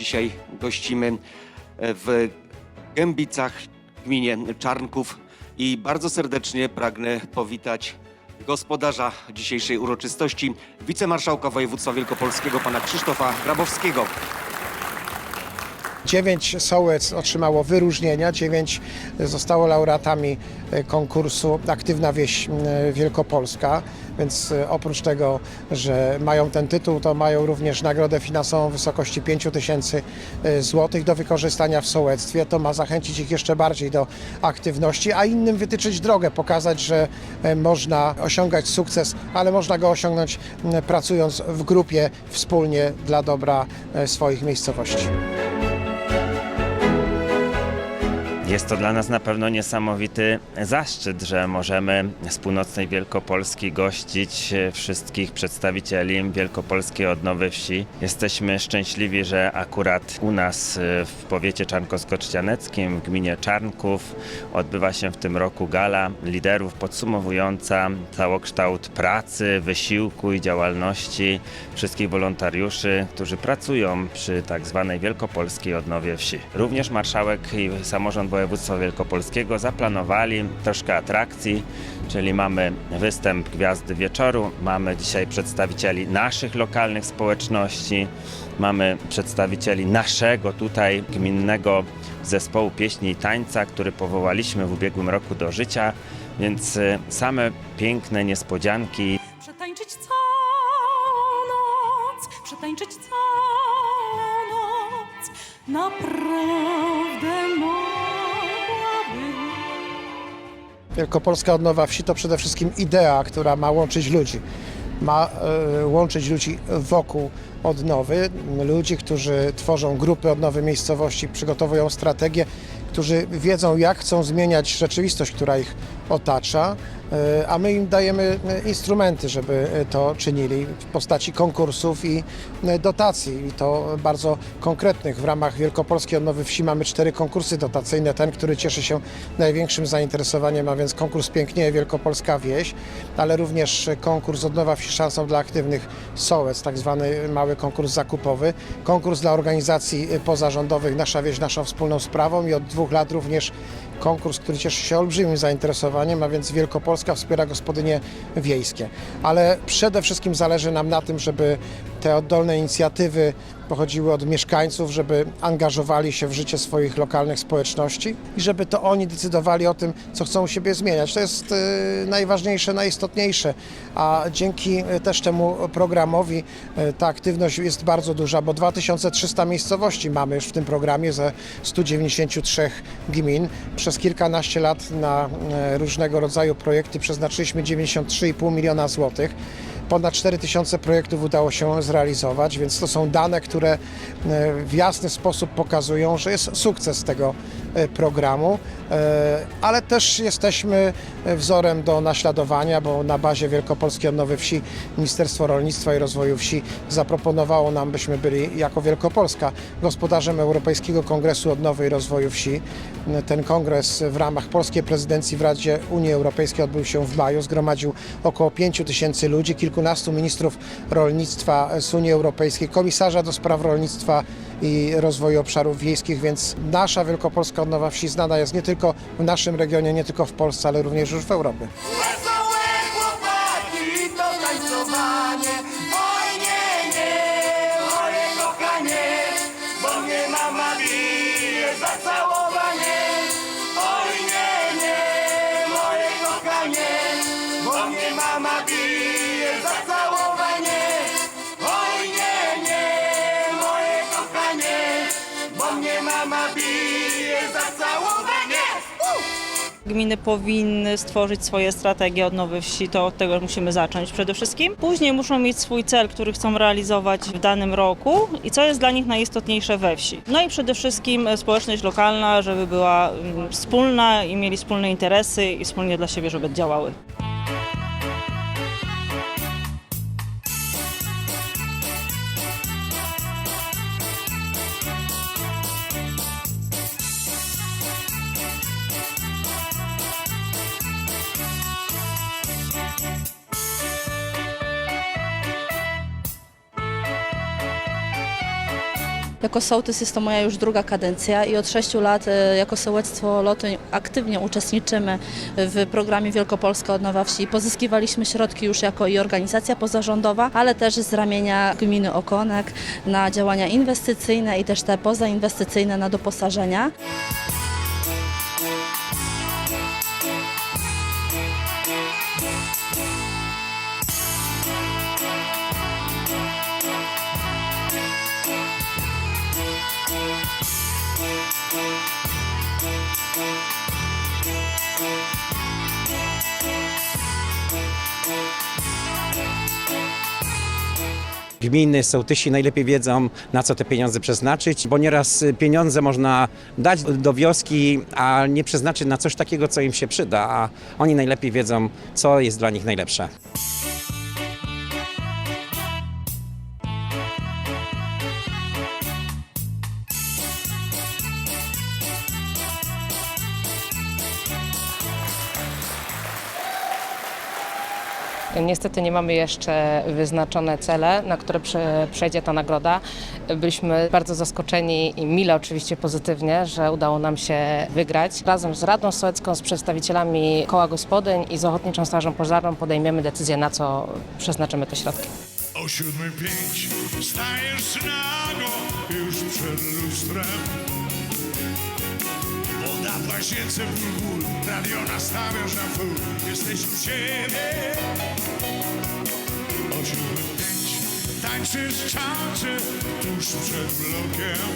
Dzisiaj gościmy w Gębicach, gminie Czarnków i bardzo serdecznie pragnę powitać gospodarza dzisiejszej uroczystości, wicemarszałka województwa wielkopolskiego, pana Krzysztofa Grabowskiego. Dziewięć sołec otrzymało wyróżnienia, dziewięć zostało laureatami e, konkursu Aktywna Wieś m, Wielkopolska, więc e, oprócz tego, że mają ten tytuł, to mają również nagrodę finansową w wysokości 5 tysięcy e, złotych do wykorzystania w sołectwie. To ma zachęcić ich jeszcze bardziej do aktywności, a innym wytyczyć drogę, pokazać, że e, można osiągać sukces, ale można go osiągnąć pracując w grupie, wspólnie dla dobra e, swoich miejscowości. Jest to dla nas na pewno niesamowity zaszczyt, że możemy z północnej Wielkopolski gościć e, wszystkich przedstawicieli Wielkopolskiej Odnowy Wsi. Jesteśmy szczęśliwi, że akurat u nas e, w powiecie czarnkowsko-trzcianeckim, w gminie Czarnków odbywa się w tym roku gala liderów podsumowująca całokształt pracy, wysiłku i działalności wszystkich wolontariuszy, którzy pracują przy tak zwanej Wielkopolskiej Odnowie Wsi. Również marszałek i samorząd województwa wielkopolskiego zaplanowali troszkę atrakcji, czyli mamy występ Gwiazdy Wieczoru, mamy dzisiaj przedstawicieli naszych lokalnych społeczności, mamy przedstawicieli naszego tutaj gminnego zespołu pieśni i tańca, który powołaliśmy w ubiegłym roku do życia, więc y, same piękne niespodzianki. Przetańczyć całą noc, przetańczyć całą noc, naprawdę Wielkopolska Odnowa Wsi to przede wszystkim idea, która ma łączyć ludzi. Ma e, łączyć ludzi wokół odnowy, ludzi, którzy tworzą grupy odnowy miejscowości, przygotowują strategie, którzy wiedzą, jak chcą zmieniać rzeczywistość, która ich otacza, a my im dajemy e, instrumenty, żeby e, to czynili w postaci konkursów i e, dotacji. I to bardzo konkretnych. W ramach Wielkopolskiej Odnowy Wsi mamy cztery konkursy dotacyjne. Ten, który cieszy się największym zainteresowaniem, a więc konkurs Pięknieje Wielkopolska Wieś, ale również konkurs Odnowa Wsi Szansą dla Aktywnych Sołec, tak zwany mały konkurs zakupowy, konkurs dla organizacji pozarządowych Nasza Wieś Naszą Wspólną Sprawą i od dwóch lat również konkurs, który cieszy się olbrzymim zainteresowaniem, a więc Wielkopolska wspiera gospodynie wiejskie. Ale przede wszystkim zależy nam na tym, żeby te oddolne inicjatywy pochodziły od mieszkańców, żeby angażowali się w życie swoich lokalnych społeczności i żeby to oni decydowali o tym, co chcą u siebie zmieniać. To jest y, najważniejsze, najistotniejsze, a dzięki y, też temu programowi y, ta aktywność jest bardzo duża, bo 2300 miejscowości mamy już w tym programie ze 193 gmin. Przez kilkanaście lat na różnego rodzaju projekty przeznaczyliśmy 93,5 miliona złotych. Ponad 4000 projektów udało się zrealizować, więc to są dane, które e, w jasny sposób pokazują, że jest sukces tego programu, E, ale też jesteśmy wzorem do naśladowania, bo na bazie Wielkopolskiej Odnowy Wsi Ministerstwo Rolnictwa i Rozwoju Wsi zaproponowało nam, byśmy byli jako Wielkopolska gospodarzem Europejskiego Kongresu Odnowy i Rozwoju Wsi. Ten kongres w ramach polskiej prezydencji w Radzie Unii Europejskiej odbył się w maju, zgromadził około 5 tysięcy ludzi, kilkunastu ministrów rolnictwa z Unii Europejskiej, komisarza do spraw rolnictwa i rozwoju obszarów wiejskich, więc nasza Wielkopolska Odnowa Wsi znana jest nie tylko w naszym regionie, nie tylko w Polsce, ale również już w Europie. Gminy powinny stworzyć swoje strategie odnowy wsi, to od tego musimy zacząć przede wszystkim. Później muszą mieć swój cel, który chcą realizować w danym roku i co jest dla nich najistotniejsze we wsi. No i przede wszystkim e, społeczność lokalna, żeby była mm, wspólna i mieli wspólne interesy i wspólnie dla siebie, żeby działały. Jako sołtys jest to moja już druga kadencja i od sześciu lat e, jako sołectwo Loty aktywnie uczestniczymy w programie Wielkopolska Odnowa Wsi. Pozyskiwaliśmy środki już jako i organizacja pozarządowa, ale też z ramienia gminy Okonek na działania inwestycyjne i też te pozainwestycyjne na doposażenia. Gminy, sołtysi najlepiej wiedzą, na co te pieniądze przeznaczyć, bo nieraz y, pieniądze można dać do wioski, a nie przeznaczyć na coś takiego, co im się przyda, a oni najlepiej wiedzą, co jest dla nich najlepsze. Niestety nie mamy jeszcze wyznaczone cele, na które prze- przejdzie ta nagroda. Byliśmy bardzo zaskoczeni i mile oczywiście pozytywnie, że udało nam się wygrać. Razem z Radą Sołecką, z przedstawicielami Koła Gospodyń i z Ochotniczą Strażą Pożarną podejmiemy decyzję, na co przeznaczymy te środki. O siódmej pięć stajesz nago już przed lustrem Woda w łazience ból, radio nastawiasz na full Jesteś u siebie Siódmej pięć tańczysz czacie tuż przed blokiem.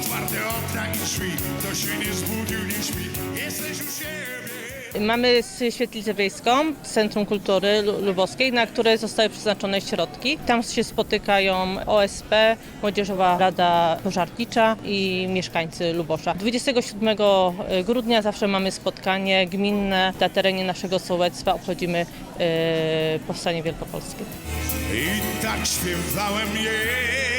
Otwarte okna i drzwi, kto się nie zbudził, nie śpi. Jesteś u siebie Mamy świetlicę wiejską, Centrum Kultury Lu- Lubowskiej, na które zostały przeznaczone środki. Tam się spotykają OSP, Młodzieżowa Rada Pożarnicza i mieszkańcy Lubosza. 27 grudnia zawsze mamy spotkanie gminne na terenie naszego sołectwa. Obchodzimy e, Powstanie Wielkopolskie. I tak śpiewałem jej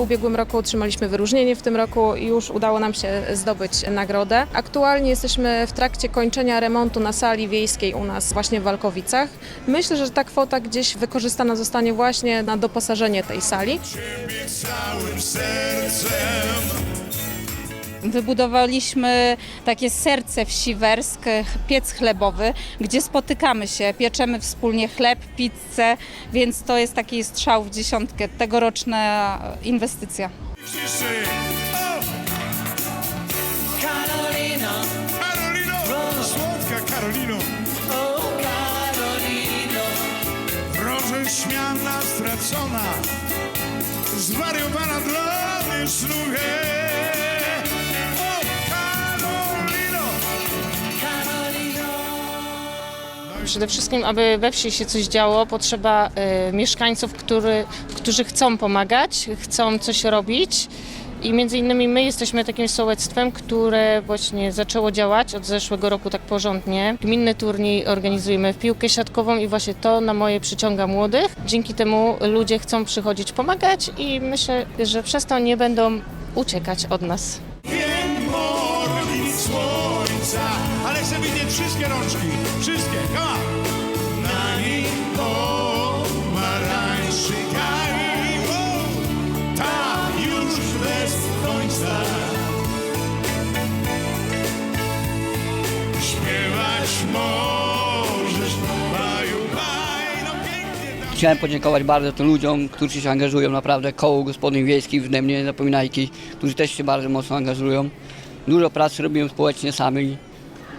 W ubiegłym roku otrzymaliśmy wyróżnienie, w tym roku już udało nam się zdobyć nagrodę. Aktualnie jesteśmy w trakcie kończenia remontu na sali wiejskiej u nas właśnie w Walkowicach. Myślę, że ta kwota gdzieś wykorzystana zostanie właśnie na doposażenie tej sali. Ciebie całym sercem Wybudowaliśmy takie serce wsi Wersk, piec chlebowy, gdzie spotykamy się, pieczemy wspólnie chleb, pizzę, więc to jest taki strzał w dziesiątkę, tegoroczna inwestycja. Wszyscy o! Karolina, Karolino, słodka Karolino! O Karolino, Wroże śmiana, stracona Zwariowana dla mnie snuchę Przede wszystkim, aby we wsi się coś działo, potrzeba e, mieszkańców, który, którzy chcą pomagać, chcą coś robić. I między innymi my jesteśmy takim sołectwem, które właśnie zaczęło działać od zeszłego roku tak porządnie. Gminny turniej organizujemy w piłkę siatkową i właśnie to na moje przyciąga młodych. Dzięki temu ludzie chcą przychodzić pomagać i myślę, że przez to nie będą uciekać od nas. Chcę widzieć wszystkie rączki. Wszystkie, come on Na nim pomarańczy kaj. O, Ta już bez końca. Śpiewać możesz Baju, baj. No pięknie tam Chciałem podziękować bardzo tym ludziom, którzy się angażują naprawdę, koło gospodyń wiejskich w Dębnie, Zapominajki, którzy też się bardzo mocno angażują. Dużo pracy robimy społecznie sami.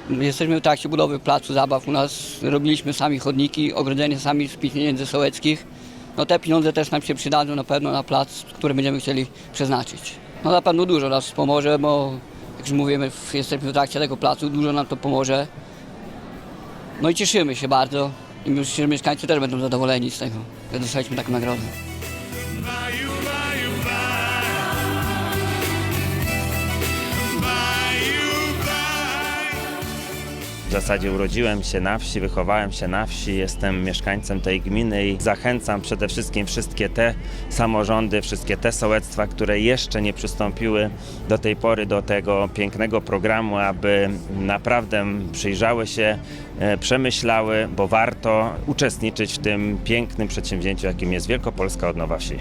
Jesteśmy w trakcie budowy placu zabaw u nas, robiliśmy sami chodniki, ogrodzenie sami z pieniędzy sołeckich. No te pieniądze też nam się przydadzą na pewno na plac, który będziemy chcieli przeznaczyć. No na pewno dużo nas pomoże, bo jak już mówimy, jesteśmy w trakcie tego placu, dużo nam to pomoże. No i cieszymy się bardzo i myślę, że mieszkańcy też będą zadowoleni z tego, że dostaliśmy taką nagrodę. W zasadzie urodziłem się na wsi, wychowałem się na wsi, jestem mieszkańcem tej gminy i zachęcam przede wszystkim wszystkie te samorządy, wszystkie te sołectwa, które jeszcze nie przystąpiły do tej pory do tego pięknego programu, aby naprawdę przyjrzały się, e, przemyślały, bo warto uczestniczyć w tym pięknym przedsięwzięciu, jakim jest Wielkopolska Odnowa Wsi.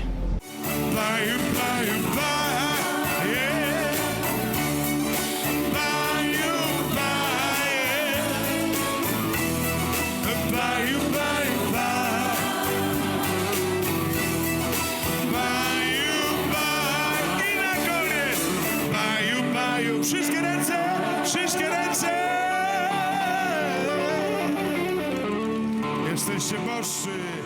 Wszystkie ręce. Jesteście boższy.